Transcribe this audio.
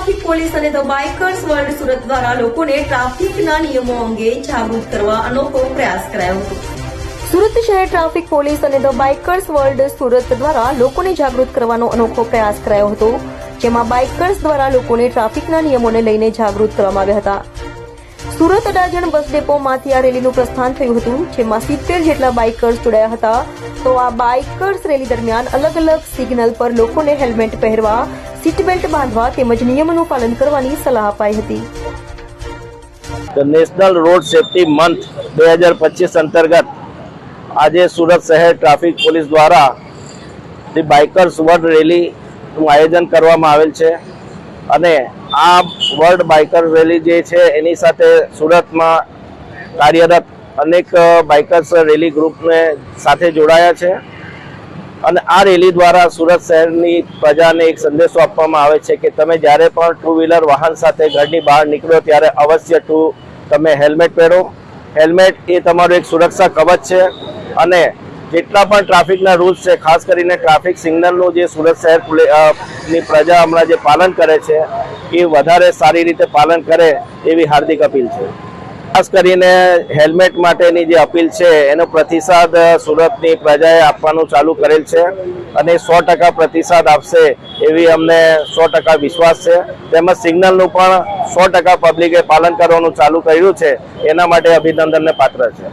Traffic police અને the bikers world Surat દ્વારા લોકોને ટ્રાફિકના નિયમો અંગે જાગૃત કરવા અનોખો પ્રયાસ કરાયો હતો. સુરત શહેર ટ્રાફિક પોલીસ અને ધ બાઇકર્સ વર્લ્ડ સુરત દ્વારા લોકોને જાગૃત કરવાનો અનોખો પ્રયાસ કરાયો હતો, જેમાં બાઇકર્સ દ્વારા લોકોને ટ્રાફિકના નિયમોને લઈને જાગૃત કરવામાં આવ્યા હતા. સુરત અડાજણ બસ ડેપોમાંથી આ રેલીનું પ્રસ્થાન થયું હતું, જેમાં સિત્તેર જેટલા બાઇકર્સ જોડાયા હતા. તો આ બાઇકર્સ રેલી દરમિયાન અલગ અલગ સિગ્નલ પર લોકોને હેલ્મેટ પહેરવા સીટ બેલ્ટ બાંધવા તેમજ નિયમોનું પાલન કરવાની સલાહ અપાઈ હતી. નેશનલ રોડ સેફટી મંથ બે હજાર પચીસ અંતર્ગત આજે સુરત શહેર ટ્રાફિક પોલીસ દ્વારા ધી બાઇકર્સ વર્લ્ડ રેલીનું આયોજન કરવામાં આવેલ છે અને આ વર્લ્ડ બાઇકર રેલી જે છે એની સાથે સુરતમાં કાર્યરત અનેક બાઇકર્સ રેલી ગ્રુપને સાથે જોડાયા છે. અને આ રેલી દ્વારા સુરત શહેરની પ્રજાને એક સંદેશો આપવામાં આવે છે કે તમે જ્યારે પણ ટુ વ્હીલર વાહન સાથે ઘરની બહાર નીકળો ત્યારે અવશ્ય ટુ, તમે હેલ્મેટ પહેરો. હેલ્મેટ એ તમારું એક સુરક્ષા કવચ છે અને જેટલા પણ ટ્રાફિકના રૂલ્સ છે, ખાસ કરીને ટ્રાફિક સિગ્નલનું જે સુરત શહેરની પ્રજા હમણાં જે પાલન કરે છે, એ વધારે સારી રીતે પાલન કરે એવી હાર્દિક અપીલ છે. ખાસ કરીને હેલ્મેટ માટેની જે અપીલ છે, એનો પ્રતિસાદ સુરતની પ્રજાએ આપવાનું ચાલુ કરેલ છે અને સો ટકા પ્રતિસાદ આપશે એવી અમને સો ટકા વિશ્વાસ છે. તેમજ સિગ્નલનું પણ સો ટકા પબ્લિકે પાલન કરવાનું ચાલુ કર્યું છે. એના માટે અભિનંદનને પાત્ર છે.